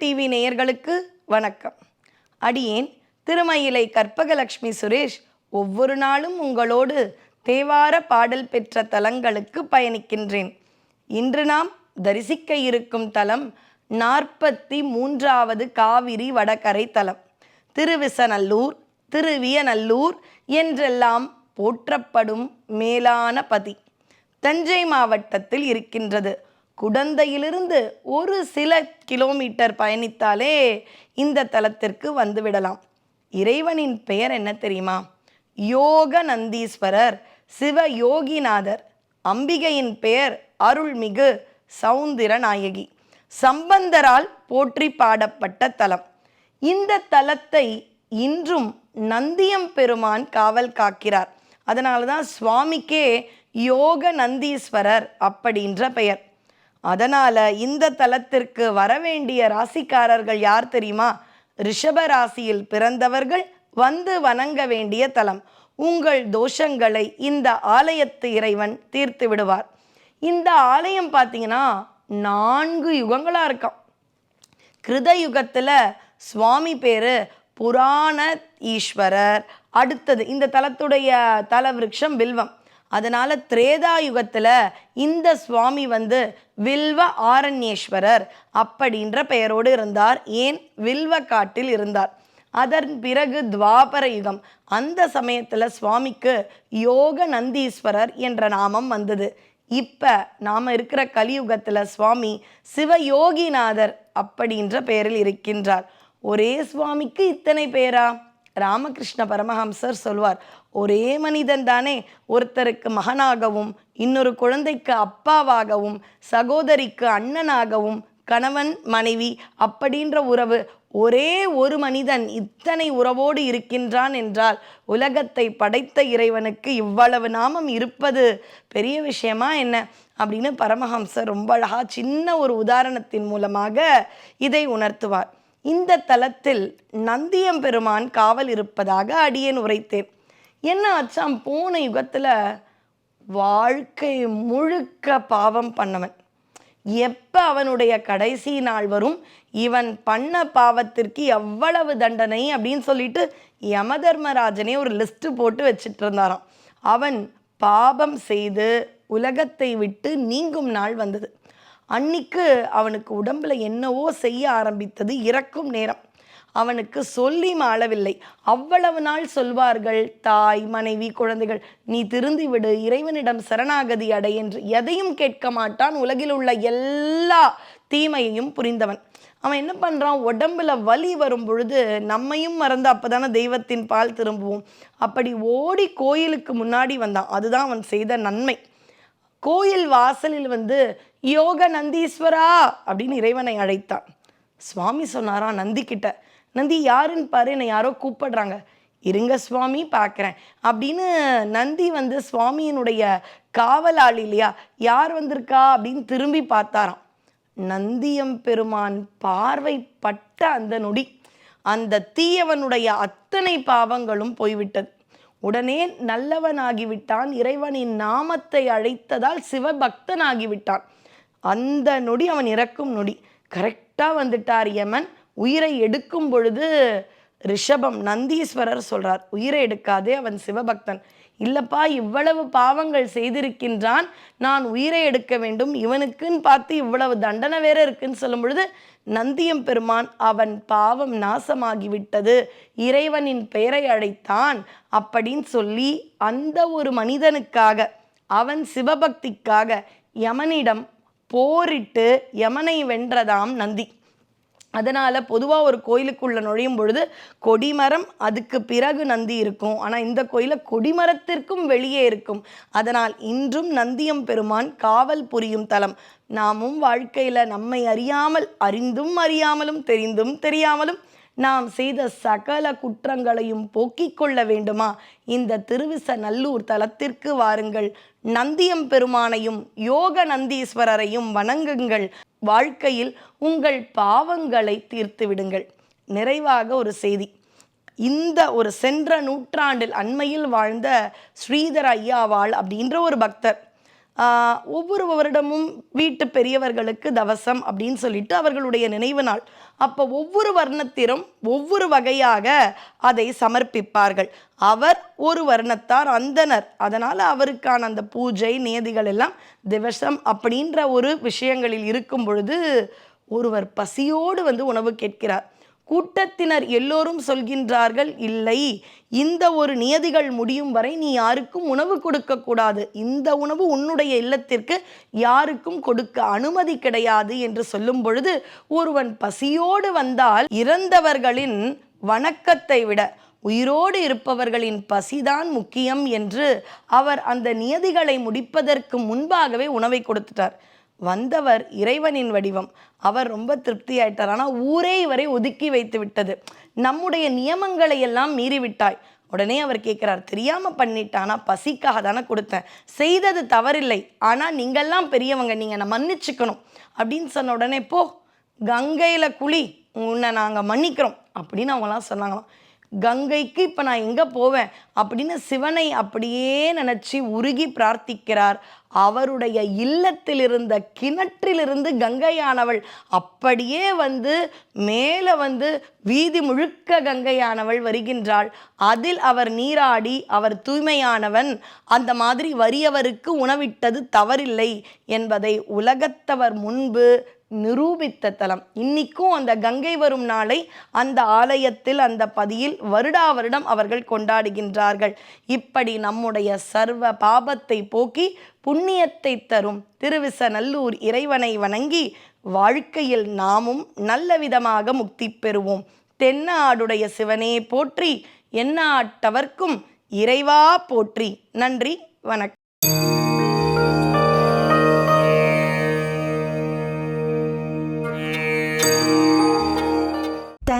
TV நேயர்களுக்கு வணக்கம். அடியேன் திருமயிலை கற்பகலட்சுமி சுரேஷ் ஒவ்வொரு நாளும் உங்களோடு தேவார பாடல் பெற்ற தலங்களுக்கு பயணிக்கின்றேன். இன்று நாம் தரிசிக்க இருக்கும் தலம் நாற்பத்தி மூன்றாவது காவிரி வடகரை தலம். திருவிசநல்லூர் திருவியநல்லூர் என்றெல்லாம் போற்றப்படும் மேலான பதி. தஞ்சை மாவட்டத்தில் இருக்கின்றது. குடந்தையிலிருந்து ஒரு சில கிலோமீட்டர் பயணித்தாலே இந்த தலத்திற்கு வந்துவிடலாம். இறைவனின் பெயர் என்ன தெரியுமா? யோக நந்தீஸ்வரர் சிவ யோகிநாதர் அம்பிகையின் பெயர் அருள்மிகு சௌந்திர நாயகி சம்பந்தரால் போற்றி பாடப்பட்ட தலம். இந்த தலத்தை இன்றும் நந்தியம் பெருமான் காவல் காக்கிறார். அதனால தான் சுவாமிக்கே யோக நந்தீஸ்வரர் அப்படின்ற பெயர். அதனால இந்த தலத்திற்கு வரவேண்டிய ராசிக்காரர்கள் யார் தெரியுமா? ரிஷப ராசியில் பிறந்தவர்கள் வந்து வணங்க வேண்டிய தலம். உங்கள் தோஷங்களை இந்த ஆலயத்து இறைவன் தீர்த்து விடுவார். இந்த ஆலயம் பார்த்தீங்கன்னா நான்கு யுகங்களாக இருக்கும். கிருத யுகத்தில் சுவாமி பேரு புராண ஈஸ்வரர். அடுத்தது இந்த தலத்துடைய தல விருட்சம் வில்வம். அதனால் திரேதாயுகத்தில் இந்த சுவாமி வந்து வில்வ ஆரண்யேஸ்வரர் அப்படின்ற பெயரோடு இருந்தார். ஏன்? வில்வ காட்டில் இருந்தார். அதன் பிறகு துவாபர யுகம். அந்த சமயத்தில் சுவாமிக்கு யோக நந்தீஸ்வரர் என்ற நாமம் வந்தது. இப்போ நாம் இருக்கிற கலியுகத்தில் சுவாமி சிவயோகிநாதர் அப்படின்ற பெயரில் இருக்கின்றார். ஒரே சுவாமிக்கு இத்தனை பேரா? ராமகிருஷ்ண பரமஹம்சர் சொல்வார் ஒரே மனிதன் தானே. ஒருத்தருக்கு மகனாகவும் இன்னொரு குழந்தைக்கு அப்பாவாகவும் சகோதரிக்கு அண்ணனாகவும் கணவன் மனைவி அப்படின்ற உறவு ஒரே ஒரு மனிதன் இத்தனை உறவோடு இருக்கின்றான் என்றால் உலகத்தை படைத்த இறைவனுக்கு இவ்வளவு நாமம் இருப்பது பெரிய விஷயமா என்ன? அப்படின்னு பரமஹம்சர் ரொம்ப அழகா சின்ன ஒரு உதாரணத்தின் மூலமாக இதை உணர்த்துவார். இந்த தலத்தில் நந்தியம் பெருமான் காவல் இருப்பதாக அடியேன் உரைத்தேன். என்ன ஆச்சாம்? போன யுகத்தில் வாழ்க்கை முழுக்க பாவம் பண்ணவன். எப்போ அவனுடைய கடைசி நாள் வரும்? இவன் பண்ண பாவத்திற்கு எவ்வளவு தண்டனை அப்படின்னு சொல்லிட்டு யமதர்மராஜனே ஒரு லிஸ்ட்டு போட்டு வச்சுட்டு இருந்தாராம். அவன் பாபம் செய்து உலகத்தை விட்டு நீங்கும் நாள் வந்தது. அன்னிக்கு அவனுக்கு உடம்புல என்னவோ செய்ய ஆரம்பித்தது இறக்கும் நேரம். அவனுக்கு சொல்லி மாளவில்லை. அவ்வளவு நாள் சொல்வார்கள் தாய் மனைவி குழந்தைகள் நீ திருந்தி விடு இறைவனிடம் சரணாகதி அடை என்று எதையும் கேட்க மாட்டான். உலகில் உள்ள எல்லா தீமையையும் புரிந்தவன். அவன் என்ன பண்ணுறான் உடம்புல வலி வரும் பொழுது நம்மையும் மறந்து அப்பதானே தெய்வத்தின் பால் திரும்புவோம். அப்படி ஓடி கோயிலுக்கு முன்னாடி வந்தான். அதுதான் அவன் செய்த நன்மை. கோயில் வாசலில் வந்து யோக நந்தீஸ்வரா அப்படின்னு இறைவனை அழைத்தான். சுவாமி சொன்னாரா? நந்தி கிட்ட நந்தி யாருன்னு பாரு என்னை யாரோ கூப்பிடுறாங்க. இருங்க சுவாமி பார்க்குறேன் அப்படின்னு நந்தி வந்து சுவாமியினுடைய காவலாளி இல்லையா யார் வந்திருக்கா? அப்படின்னு திரும்பி பார்த்தாராம். நந்தியம் பெருமான் பார்வைப்பட்ட அந்த நொடி அந்த தீயவனுடைய அத்தனை பாவங்களும் போய்விட்டது. உடனே நல்லவனாகிவிட்டான் இறைவனின் நாமத்தை அழைத்ததால் சிவபக்தனாகிவிட்டான். அந்த நொடி அவன் இறக்கும் நொடி. கரெக்டாக வந்துட்டார் யமன். உயிரை எடுக்கும் பொழுது ரிஷபம் நந்தீஸ்வரர் சொல்றார் உயிரை எடுக்காதே அவன் சிவபக்தன். இல்லப்பா இவ்வளவு பாவங்கள் செய்திருக்கின்றான். நான் உயிரை எடுக்க வேண்டும். இவனுக்குன்னு பார்த்து இவ்வளவு தண்டனை வேற இருக்குன்னு சொல்லும் பொழுது நந்தியம் பெருமான் அவன் பாவம் நாசமாகிவிட்டது. இறைவனின் பெயரை அழைத்தான். அப்படின்னு சொல்லி அந்த ஒரு மனிதனுக்காக அவன் சிவபக்திக்காக யமனிடம் போரிட்டு யமனை வென்றதாம் நந்தி. அதனால் பொதுவாக ஒரு கோயிலுக்குள்ளே நுழையும் பொழுது கொடிமரம் அதுக்கு பிறகு நந்தி இருக்கும். ஆனால் இந்த கோயிலில் கொடிமரத்திற்கும் வெளியே இருக்கும். அதனால் இன்றும் நந்தியம் பெருமான் காவல் புரியும் தலம். நாமும் வாழ்க்கையில் நம்மை அறியாமல் அறிந்தும் அறியாமலும் தெரிந்தும் தெரியாமலும் நாம் செய்த சகல குற்றங்களையும் போக்கிக் கொள்ள வேண்டுமா? இந்த திருவிச நல்லூர் தலத்திற்கு வாருங்கள். நந்தியம் பெருமானையும் யோக நந்தீஸ்வரரையும் வணங்குங்கள். வாழ்க்கையில் உங்கள் பாவங்களை தீர்த்து விடுங்கள். நிறைவாக ஒரு செய்தி. இந்த ஒரு சென்ற நூற்றாண்டில் அண்மையில் வாழ்ந்த ஸ்ரீதர் ஐயாவாள் அப்படின்ற ஒரு பக்தர். ஒவ்வொரு வருடமும் வீட்டு பெரியவர்களுக்கு தவசம் அப்படின்னு சொல்லிட்டு அவர்களுடைய நினைவு நாள். அப்போ ஒவ்வொரு வர்ணத்திலும் ஒவ்வொரு வகையாக அதை சமர்ப்பிப்பார்கள். அவர் ஒரு வர்ணத்தார் அந்தனர். அதனால் அவருக்கான அந்த பூஜை நேதிகள் எல்லாம் திவசம் அப்படின்ற ஒரு விஷயங்களில் இருக்கும் பொழுது ஒருவர் பசியோடு வந்து உணவு கேட்கிறார். கூட்டத்தினர் எல்லோரும் சொல்கின்றார்கள் இல்லை இந்த ஒரு நியதிகள் முடியும் வரை நீ யாருக்கும் உணவு கொடுக்க கூடாது. இந்த உணவு உன்னுடைய இல்லத்திற்கு யாருக்கும் கொடுக்க அனுமதி கிடையாது என்று சொல்லும் பொழுது ஒருவன் பசியோடு வந்தால் இறந்தவர்களின் வணக்கத்தை விட உயிரோடு இருப்பவர்களின் பசிதான் முக்கியம் என்று அவர் அந்த நியதிகளை முடிப்பதற்கு முன்பாகவே உணவை கொடுத்துட்டார். வந்தவர் இறைவனின் வடிவம். அவர் ரொம்ப திருப்தி ஆயிட்டார் ஆனால் ஊரே இவரை ஒதுக்கி வைத்து விட்டது. நம்முடைய நியமங்களை எல்லாம் மீறிவிட்டாய். உடனே அவர் கேட்குறார் தெரியாமல் பண்ணிட்டானா. பசிக்காக தானே கொடுத்தேன். செய்தது தவறில்லை. ஆனால் நீங்கள்லாம் பெரியவங்க. நீங்கள் என்னை மன்னிச்சுக்கணும். அப்படின்னு சொன்ன உடனே போ கங்கையில் குழி. உன்னை நாங்கள் மன்னிக்கிறோம். அப்படின்னு அவங்களாம் சொன்னாங்களாம். கங்கைக்கு இப்போ நான் எங்கே போவேன்? அப்படின்னு சிவனை அப்படியே நினச்சி உருகி பிரார்த்திக்கிறார். அவருடைய இல்லத்தில் இருந்த கிணற்றிலிருந்து கங்கையானவள் அப்படியே வந்து மேலே வந்து வீதி முழுக்க கங்கையானவள் வருகின்றாள். அதில் அவர் நீராடி அவர் தூய்மையானவன். அந்த மாதிரி வறியவருக்கு உணவிட்டது தவறில்லை என்பதை உலகத்தவர் முன்பு நிரூபித்த தலம். இன்னிக்கும் அந்த கங்கை வரும் நாளை அந்த ஆலயத்தில் அந்த பதியில் வருடா வருடம் அவர்கள் கொண்டாடுகின்றார்கள். இப்படி நம்முடைய சர்வ பாபத்தை போக்கி புண்ணியத்தை தரும் திருவிசநல்லூர் இறைவனை வணங்கி வாழ்க்கையில் நாமும் நல்ல விதமாக முக்தி பெறுவோம். தென்னாடுடைய சிவனே போற்றி எந்நாட்டவர்க்கும் இறைவா போற்றி. நன்றி வணக்கம்.